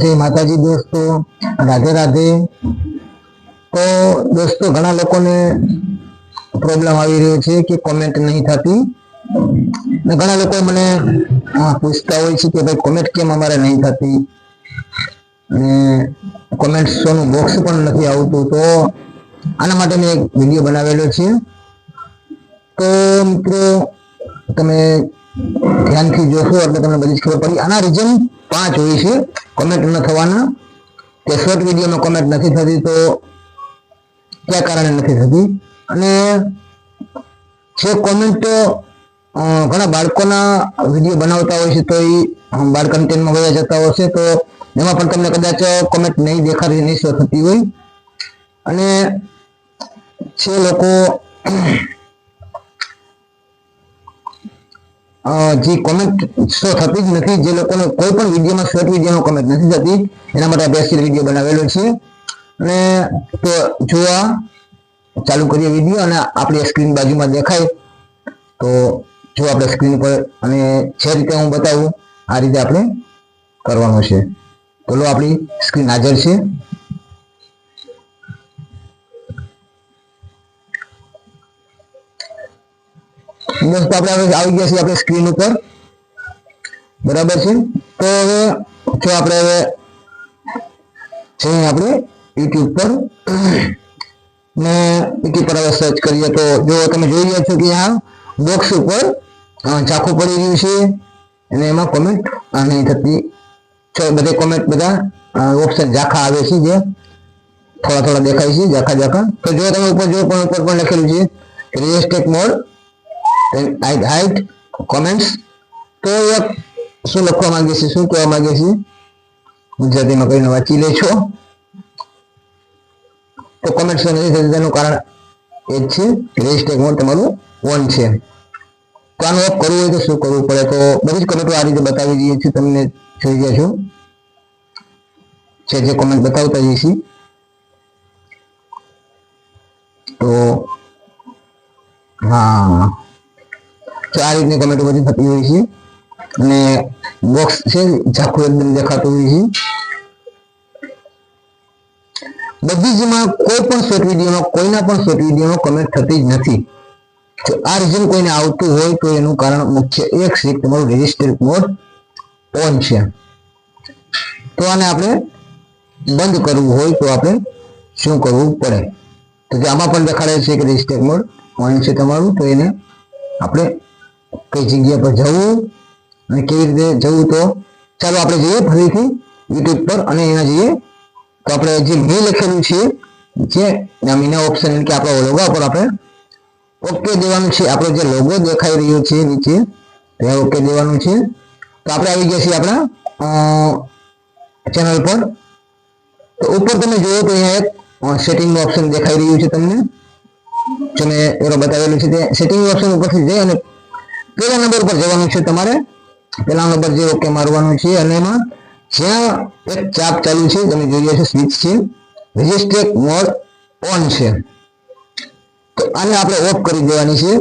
જય માતાજી દોસ્તો, રાધે રાધે. તો દોસ્તો, ઘણા લોકોને પ્રોબ્લેમ આવી રહ્યો છે કે કોમેન્ટ નહીં થતી. ને ઘણા લોકો મને પૂછતા હોય છે કે ભાઈ કોમેન્ટ કેમ અમારે નહીં થતી? અને કોમેન્ટ શોનું બોક્સ પણ નથી આવતું. તો આના માટે મેં એક વીડિયો બનાવેલો છે. તો મિત્રો, તમે ધ્યાનથી જોશો, એટલે તમને બધી જ ખબર પડી. આના રીઝન પાંચ હોય છે કોમેન્ટ ન થવાના. કે શોર્ટ વિડીયોમાં કોમેન્ટ નથી થતી, તો કયા કારણે નથી થતી? અને જે કોમેન્ટ ઘણા બાળકોના વીડિયો બનાવતા હોય છે, તો એ બાળ કન્ટેન્ટમાં વયા જતા છે, તો એમાં પણ તમને કદાચ કોમેન્ટ નહીં દેખાતી નહીં શો થતી હોય. અને જે લોકો જે કોમેન્ટ શો થતી જ નથી, જે લોકોને કોઈ પણ વિડીયોમાં શોર્ટ વિડીયોમાં કોમેન્ટ નથી થતી, એના માટે આપણે સ્પેશિયલ વીડિયો બનાવેલો છે. અને તો જોવા, ચાલુ કરીએ વીડિયો અને આપણી સ્ક્રીન બાજુમાં દેખાય. તો જો આપણે સ્ક્રીન પર અને જે રીતે હું બતાવું, આ રીતે આપણે કરવાનું છે. તો લો આપણી સ્ક્રીન હાજર છે. દોસ્તો આપણે હવે આવી ગયા છીએ આપણે સ્ક્રીન ઉપર. બરાબર છે? તો હવે જો આપણે હવે જઈએ આપણે યુટ્યુબ પર. ને યુટ્યુબ પર હવે સર્ચ કરીએ તો જો તમે જોઈ રહ્યા છો કે આ બોક્સ ઉપર અ, ઝાંખું પડી રહ્યું છે. અને એમાં કોમેન્ટ નહીં થતી. તો બધે કોમેન્ટ બધા ઓપ્શન ઝાંખા આવે છે જે. થોડા થોડા દેખાય છે ઝાંખા ઝાંખા. તો જો તમે ઉપર જો પણ ઉપર પણ લખેલું છે રિયસ્ટેક મોડ હાઈટ કોમેન્ટ્સ તો એક શું લખવા માંગે છે, શું કહેવા માંગે છે? ગુજરાતીમાં કરીને વાંચી લેજો. તો કોમેન્ટ્સ નથી થતી, તેનું કારણ એ જ છે રેજિસ્ટેક મોડ તમારું ઓન છે. તો આનું ઓફ કરવું હોય તો શું કરવું પડે? તો બધી જ કમેન્ટો આ રીતે બતાવી દઈએ છીએ, તમને જોઈ ગયા છો. જે જે કોમેન્ટ બતાવતા જઈએ છીએ. તો હા. રીતની કમેન્ટો બધી થતી હોય છે. અને બોક્સ છે, ઝાખું એકદમ દેખાતું હોય છે. બધી જ માં કોઈ પણ શોર્ટ વિડીયોમાં કોઈના પણ શોર્ટ વિડીયોમાં કમેન્ટ થતી જ નથી. જો આ રીઝન કોઈને આવતું હોય તો એનું કારણ મુખ્ય એક છે તમારું રજિસ્ટર મોડ ઓન છે. તો આને આપણે બંધ કરવું હોય તો આપણે શું કરવું પડે? તો જે આમાં પણ દેખાડે છે કે રજિસ્ટર મોડ ઓન છે તમારું, તો એને આપણે કઈ જગ્યા પર જવું અને કેવી રીતે જવું તો? ચાલો આપણે જઈએ ફરીથી યુટ્યુબ પર અને એના જઈએ. તો આપણે જે મી લખેલું છે, જે મીના ઓપ્શન એટલે કે આપણા લોગો પર આપણે ઓકે દેવાનું છે. આપણો જે લોગો દેખાઈ રહ્યો છે નીચે, તે ઓકે દેવાનું છે. તો આપણે આવી ગયા છીએ આપણા ચેનલ પર. તો ઉપર તમે જોયો તો અહીંયા એક સેટિંગનું ઓપ્શન દેખાઈ રહ્યું છે તમને. જે મેં બતાવેલું છે તે સેટિંગ ઓપ્શન ઉપરથી જઈ અને પહેલા નંબર પર જવાનું છે તમારે. પહેલા નંબર જે ઓકે મારવાનું છે અને એમાં જ્યાં એક ચાપ ચાલુ છે, તમે જોઈએ છે સ્વિચ છે. રજિસ્ટ્રેટ મોડ ઓન છે. તો આને આપણે ઓફ કરી દેવાની છે.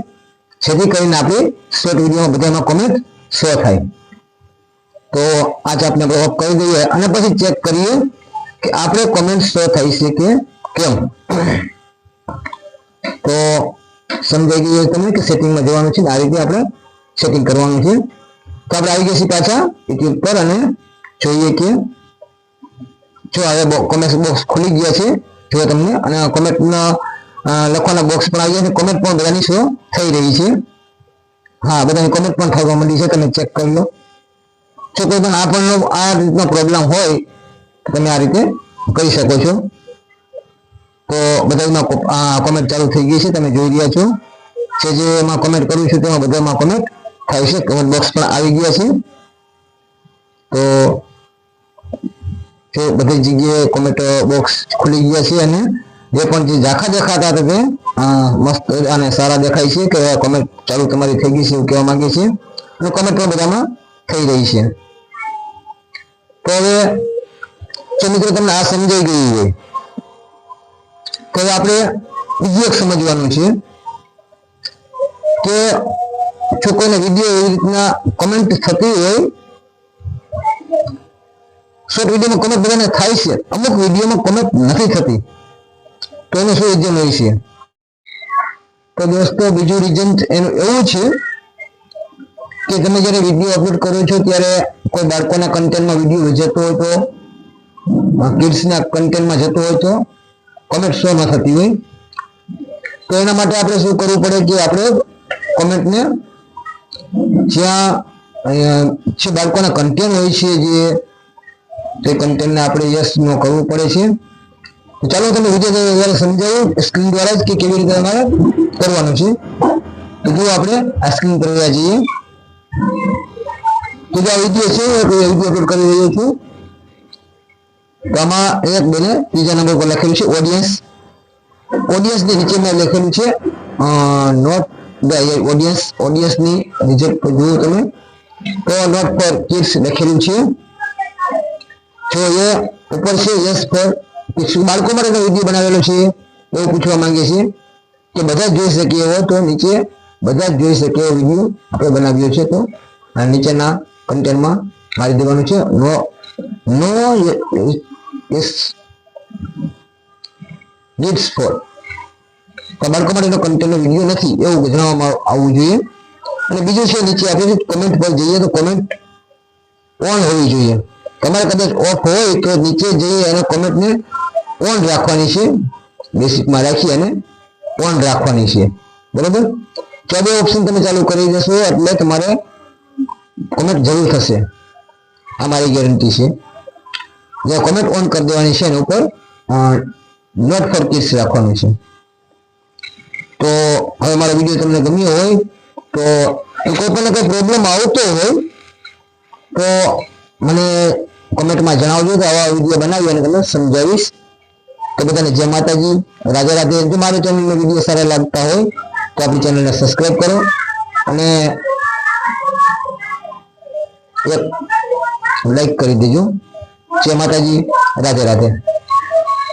જેથી કરીને આપણે શોર્ટ વિડીયોમાં બધામાં કોમેન્ટ શો થાય. તો આ ચાપને આપણે ઓફ કરી દઈએ અને પછી ચેક કરીએ કે આપણે કોમેન્ટ શો થાય છે કે કેમ. તો સમજાઈ ગયું તમે કે સેટિંગમાં જવાનું છે આ રીતે આપણે સેટિંગ કરવાનું છે. તો આપણે આવી ગયા છીએ પાછા યુટ્યુબ પર અને જોઈએ કે જો હવે કોમેન્ટ બોક્સ ખુલી ગયા છે. જો તમને અને કોમેન્ટના લખવાના બોક્સ પણ આવી ગયા છે. કોમેન્ટ પણ બધાની શો થઈ રહી છે. હા, બધાની કોમેન્ટ પણ થવા માંડી છે. તમે ચેક કરી લો. જો કોઈ પણ આ પણ આ રીતનો પ્રોબ્લેમ હોય, તો તમે આ રીતે કરી શકો છો. તો બધામાં કોમેન્ટ ચાલુ થઈ ગઈ છે. તમે જોઈ રહ્યા છો. જે જે એમાં કોમેન્ટ કરું છું, તેમાં બધામાં કોમેન્ટ થાય છે કમેન્ટ બોક્સ પણ આવી ગયા છે. તો જે બધી જગ્યાએ કોમેન્ટ બોક્સ ખુલી ગયા છે અને જે પણ જે ઝાખા દેખાતા હતા તે મસ્ત અને સારા દેખાય છે કે કોમેન્ટ ચાલુ તમારી થઈ ગઈ છે એવું કહેવા માંગે છે. અને કોમેન્ટ પણ બધામાં થઈ રહી છે. તો હવે જો મિત્રો તમને આ સમજાઈ ગયું હોય તો આપણે બીજું એક સમજવાનું છે કે જો વીડિયો એવી રીતના કમેન્ટ થતી હોય શોર્ટ વિડીયોમાં કોમેન્ટ બધાને થાય છે. અમુક વિડીયોમાં કોમેન્ટ નથી થતી. તો એનું શું રીઝન હોય છે? તો દોસ્તો, બીજું રીઝન એનું એવું છે કે તમે જ્યારે વીડિયો અપલોડ કરો છો, ત્યારે કોઈ બાળકોના કન્ટેન્ટમાં વીડિયો જતો હોય તો કિડ્સના કન્ટેન્ટમાં જતો હોય તો કોમેન્ટ શો ન થતી હોય. તો એના માટે આપણે શું કરવું પડે કે આપણે કોમેન્ટને જ્યાં જે બાળકોના કન્ટેન્ટ હોય છે જે, તે કન્ટેન્ટને આપણે યસ નો કરવું પડે છે. ચાલો તમે વિજય દ્વારા સમજાવું સ્ક્રીન દ્વારા જ કે કેવી રીતે અમારે કરવાનું છે. તો જો આપણે આ સ્ક્રીન પર રહ્યા જઈએ. તો જે આ વીડિયો છે, એ વીડિયો અપલોડ કરી રહ્યો છું તો આમાં એક બેને ત્રીજા નંબર પર લખેલું છે ઓડિયન્સ ઓડિયન્સની નીચે મેં લખેલું છે નોટ ઓડિયન્સ ઓડિયન્સની રિઝલ્ટ જુઓ તમે તો નોટ પર કિડ્સ લખેલું છે જો એ ઉપર છે યસ પર બાળકો માટે વીડિયો બનાવેલો છે એવું પૂછવા માંગે છે કે બધા જોઈ શકે એવો તો નીચે બધા જોઈ શકે એવો વીડિયો આપણે બનાવ્યો છે તો નીચેના કન્ટેન્ટમાં મારી દેવાનું છે no no yes needs for બાળકો માટેનો કન્ટેન્ટનો વીડિયો નથી, એવું જણાવવામાં આવવું જોઈએ. અને બીજું છે, નીચે આપણે કમેન્ટ પર જઈએ તો કમેન્ટ ઓન હોવી જોઈએ. તમારે કદાચ ઓફ હોય તો નીચે જઈએ અને કોમેન્ટને ઓન રાખવાની છે. બેસિકમાં રાખી અને ઓન રાખવાની છે. બરાબર? તો ઓપ્શન તમે ચાલુ કરી દેશો એટલે તમારે કોમેન્ટ જરૂર થશે. આ મારી ગેરંટી છે. જે કોમેન્ટ ઓન કરી દેવાની છે એના ઉપર નોટ ફોર કિડ્સ રાખવાનું છે. તો હવે મારો વીડિયો તમને ગમ્યો હોય, તો કોઈ પણ કોઈ પ્રોબ્લેમ આવતો હોય, તો મને કોમેન્ટમાં જણાવજો તો આવા વીડિયો બનાવી અને તમને સમજાવીશ. તો બધાને જય માતાજી. રાજા રાધે. જો મારી ચેનલનો વીડિયો સારા લાગતા હોય, તો આપણી ચેનલને સબસ્ક્રાઈબ કરો. અને એક લાઈક કરી દેજો. જય માતાજી. રાધે રાધે.